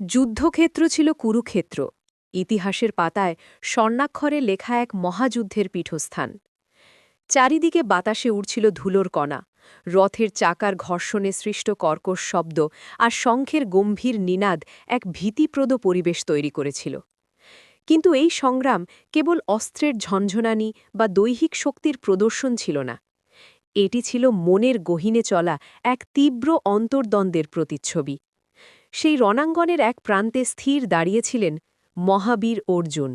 যুদ্ধক্ষেত্র ছিল কুরুক্ষেত্র। ইতিহাসের পাতায় স্বর্ণাক্ষরে লেখা এক মহাযুদ্ধের পীঠস্থান। চারিদিকে বাতাসে উড়ছিল ধুলোর কণা, রথের চাকার ঘর্ষণে সৃষ্ট কর্কশ শব্দ আর শঙ্খের গম্ভীর নিনাদ এক ভীতিপ্রদ পরিবেশ তৈরি করেছিল। কিন্তু এই সংগ্রাম কেবল অস্ত্রের ঝঞ্ঝনানি বা দৈহিক শক্তির প্রদর্শন ছিল না। এটি ছিল মনের গহিনে চলা এক তীব্র অন্তর্দ্বন্দ্বের প্রতিচ্ছবি। সেই রণাঙ্গনের এক প্রান্তে স্থির দাঁড়িয়েছিলেন মহাবীর অর্জুন।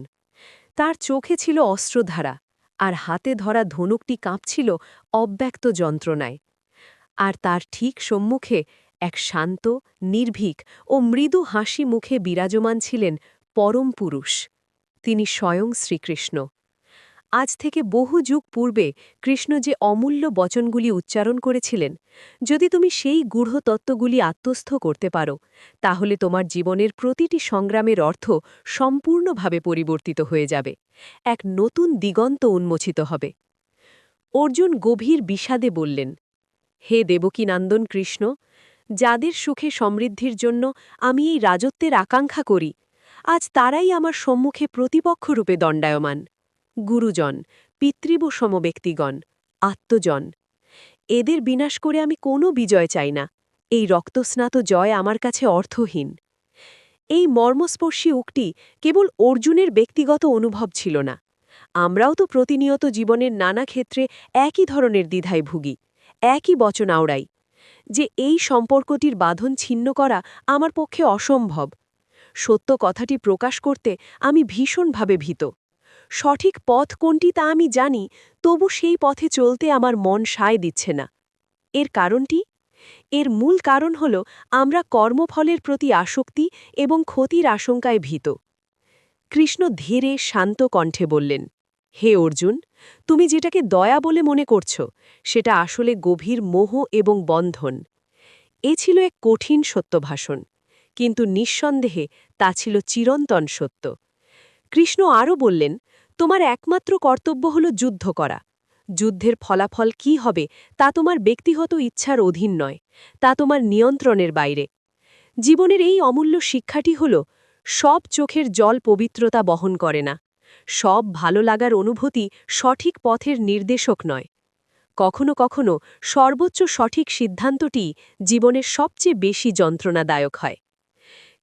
তার চোখে ছিল অস্ত্রধারা আর হাতে ধরা ধনুকটি কাঁপছিল অব্যক্ত যন্ত্রণায়। আর তার ঠিক সম্মুখে এক শান্ত, নির্ভীক ও মৃদু হাসি মুখে বিরাজমান ছিলেন পরম পুরুষ। তিনি স্বয়ং শ্রীকৃষ্ণ। আজ থেকে বহু যুগ পূর্বে কৃষ্ণ যে অমূল্য বচনগুলি উচ্চারণ করেছিলেন, যদি তুমি সেই গূঢ় তত্ত্বগুলি আত্মস্থ করতে পারো, তাহলে তোমার জীবনের প্রতিটি সংগ্রামের অর্থ সম্পূর্ণভাবে পরিবর্তিত হয়ে যাবে, এক নতুন দিগন্ত উন্মোচিত হবে। অর্জুন গভীর বিষাদে বললেন, হে দেবকীনন্দন কৃষ্ণ, যাদের সুখে সমৃদ্ধির জন্য আমি এই রাজত্বের আকাঙ্ক্ষা করি, আজ তারাই আমার সম্মুখে প্রতিপক্ষরূপে দণ্ডায়মান। গুরুজন পিতৃব সমব্যক্তিগণ আত্মজন। এদের বিনাশ করে আমি কোনো বিজয় চাই না। এই রক্তস্নাত জয় আমার কাছে অর্থহীন। এই মর্মস্পর্শী উক্তি কেবল অর্জুনের ব্যক্তিগত অনুভব ছিল না। আমরাও তো প্রতিনিয়ত জীবনের নানা ক্ষেত্রে একই ধরনের দ্বিধায় ভুগি, একই বচন আওড়াই, যে এই সম্পর্কটির বাঁধন ছিন্ন করা আমার পক্ষে অসম্ভব। সত্য কথাটি প্রকাশ করতে আমি ভীষণভাবে ভীত। সঠিক পথ কোনটি তা আমি জানি, তবু সেই পথে চলতে আমার মন সায় দিচ্ছে না। এর কারণটি? এর মূল কারণ হল আমরা কর্মফলের প্রতি আসক্তি এবং ক্ষতির আশঙ্কায় ভীত। কৃষ্ণ ধীরে শান্ত কণ্ঠে বললেন, হে অর্জুন, তুমি যেটাকে দয়া বলে মনে করছ, সেটা আসলে গভীর মোহ এবং বন্ধন। এ ছিল এক কঠিন সত্যভাষণ, কিন্তু নিঃসন্দেহে তা ছিল চিরন্তন সত্য। কৃষ্ণ আরও বললেন তোমার একমাত্র কর্তব্য হল যুদ্ধ করা। যুদ্ধের ফলাফল কি হবে তা তোমার ব্যক্তিগত ইচ্ছার অধীন নয়, তা তোমার নিয়ন্ত্রণের বাইরে। জীবনের এই অমূল্য শিক্ষাটি হল, সব চোখের জল পবিত্রতা বহন করে না। সব ভালো লাগার অনুভূতি সঠিক পথের নির্দেশক নয়। কখনো কখনো সর্বোচ্চ সঠিক সিদ্ধান্তটি জীবনের সবচেয়ে বেশি যন্ত্রণাদায়ক হয়।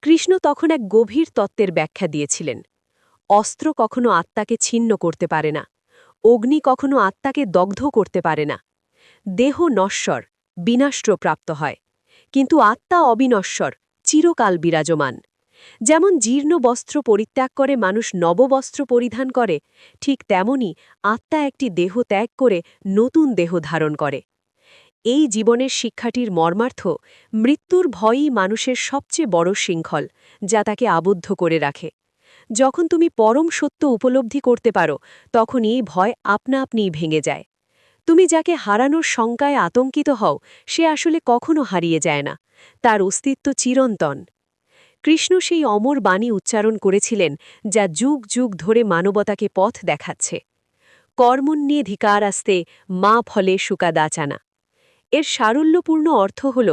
কৃষ্ণ তখন এক গভীর তত্ত্বের ব্যাখ্যা দিয়েছিলেন। অস্ত্র কখনো আত্মাকে ছিন্ন করতে পারে না। অগ্নি কখনো আত্মাকে দগ্ধ করতে পারে না। দেহ নশ্বর প্রাপ্ত হয়। কিন্তু আত্মা অবিনশ্বর, চিরকাল বিরাজমান। যেমন জীর্ণ বস্ত্র পরিত্যাগ করে মানুষ নববস্ত্র পরিধান করে, ঠিক তেমনি আত্মা একটি দেহ ত্যাগ করে নতুন দেহ ধারণ করে। এই জীবনের শিক্ষাটির মর্মার্থ, মৃত্যুর ভয়ই মানুষের সবচেয়ে বড় শৃঙ্খল, যা তাকে আবদ্ধ করে রাখে। যখন তুমি পরম সত্য উপলব্ধি করতে পারো তখন এই ভয় আপনা আপনিই ভেঙে যায়। তুমি যাকে হারানোর শঙ্কায় আতঙ্কিত হও, সে আসলে কখনো হারিয়ে যায় না। তার অস্তিত্ব চিরন্তন। কৃষ্ণ সেই অমর বাণী উচ্চারণ করেছিলেন, যা যুগ যুগ ধরে মানবতাকে পথ দেখাচ্ছে। কর্মণ্যেধিকার আসতে মা ফলে সুকাদাচানা। এর সারল্যপূর্ণ অর্থ হল,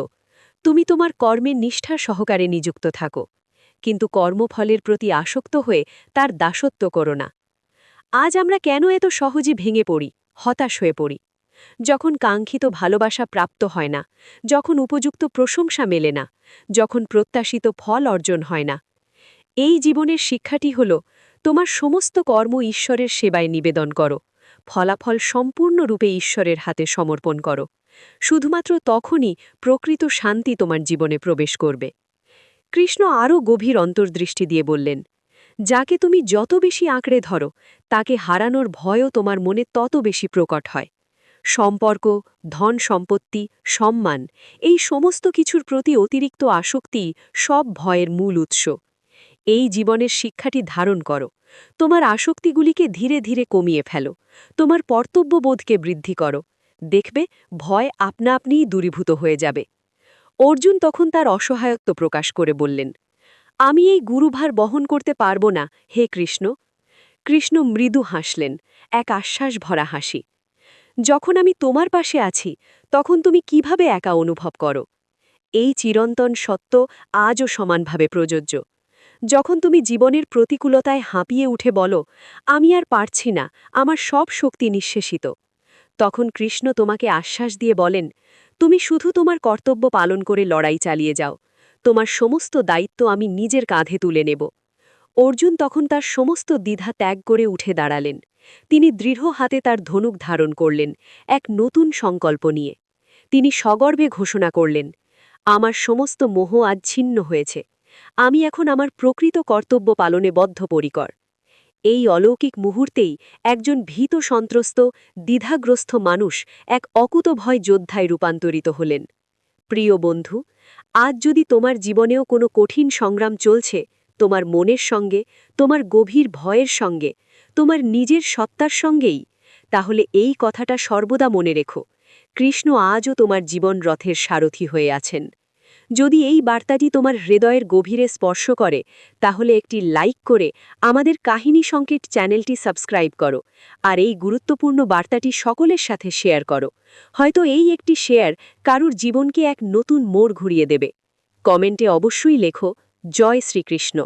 তুমি তোমার কর্মের নিষ্ঠা সহকারে নিযুক্ত থাকো। কিন্তু কর্মফলের প্রতি আসক্ত হয়ে তার দাসত্ব করো না। আজ আমরা কেন এত সহজে ভেঙে পড়ি, হতাশ হয়ে পড়ি? যখন কাঙ্ক্ষিত ভালোবাসা প্রাপ্ত হয় না, যখন উপযুক্ত প্রশংসা মেলে না, যখন প্রত্যাশিত ফল অর্জন হয় না, এই জীবনের শিক্ষাটি হল, তোমার সমস্ত কর্ম ঈশ্বরের সেবায় নিবেদন করো, ফলাফল সম্পূর্ণরূপে ঈশ্বরের হাতে সমর্পণ করো, শুধুমাত্র তখনই প্রকৃত শান্তি তোমার জীবনে প্রবেশ করবে। কৃষ্ণ আরও গভীর অন্তর্দৃষ্টি দিয়ে বললেন, যাকে তুমি যত বেশি আঁকড়ে ধরো, তাকে হারানোর ভয়ও তোমার মনে তত বেশি প্রকট হয়। সম্পর্ক, ধন সম্পত্তি, সম্মান, এই সমস্ত কিছুর প্রতি অতিরিক্ত আসক্তি সব ভয়ের মূল উৎস। এই জীবনের শিক্ষাটি ধারণ করো। তোমার আসক্তিগুলিকে ধীরে ধীরে কমিয়ে ফেলো। তোমার কর্তব্যবোধকে বৃদ্ধি করো। দেখবে, ভয় আপনা আপনিই দূরীভূত হয়ে যাবে। অর্জুন তখন তার অসহায়ত্ব প্রকাশ করে বললেন, আমি এই গুরুভার বহন করতে পারব না, হে কৃষ্ণ। কৃষ্ণ মৃদু হাসলেন, এক আশ্বাস ভরা হাসি। যখন আমি তোমার পাশে আছি, তখন তুমি কীভাবে একা অনুভব করো? এই চিরন্তন সত্য আজও সমানভাবে প্রযোজ্য। যখন তুমি জীবনের প্রতিকূলতায় হাঁপিয়ে উঠে বলো, আমি আর পারছি না, আমার সব শক্তি নিঃশেষিত। তখন কৃষ্ণ তোমাকে আশ্বাস দিয়ে বলেন, তুমি শুধু তোমার কর্তব্য পালন করে লড়াই চালিয়ে যাও। তোমার সমস্ত দায়িত্ব আমি নিজের কাঁধে তুলে নেব অর্জুন তখন তার সমস্ত দ্বিধা ত্যাগ করে উঠে দাঁড়ালেন। তিনি দৃঢ় হাতে তার ধনুক ধারণ করলেন, এক নতুন সংকল্প নিয়ে। তিনি সগর্বে ঘোষণা করলেন, আমার সমস্ত মোহ আজ ছিন্ন হয়েছে। আমি এখন আমার প্রকৃত কর্তব্য পালনে বদ্ধপরিকর। এই অলৌকিক মুহূর্তেই একজন ভীত সন্ত্রস্ত, দ্বিধাগ্রস্ত মানুষ এক অকুতভয় যোদ্ধায় রূপান্তরিত হলেন। প্রিয় বন্ধু, আজ যদি তোমার জীবনেও কোনো কঠিন সংগ্রাম চলছে, তোমার মনের সঙ্গে, তোমার গভীর ভয়ের সঙ্গে, তোমার নিজের সত্তার সঙ্গেই, তাহলে এই কথাটা সর্বদা মনে রেখো। কৃষ্ণ আজও তোমার জীবন রথের সারথি হয়ে আছেন। যদি এই বার্তাটি তোমার হৃদয়ের গভীরে স্পর্শ করে, তাহলে একটি লাইক করে আমাদের কাহিনী সংকেত চ্যানেলটি সাবস্ক্রাইব করো আর এই গুরুত্বপূর্ণ বার্তাটি সকলের সাথে শেয়ার করো। হয়তো এই একটি শেয়ার কারুর জীবনকে এক নতুন মোড় ঘুরিয়ে দেবে। কমেন্টে অবশ্যই লেখো, জয় শ্রীকৃষ্ণ।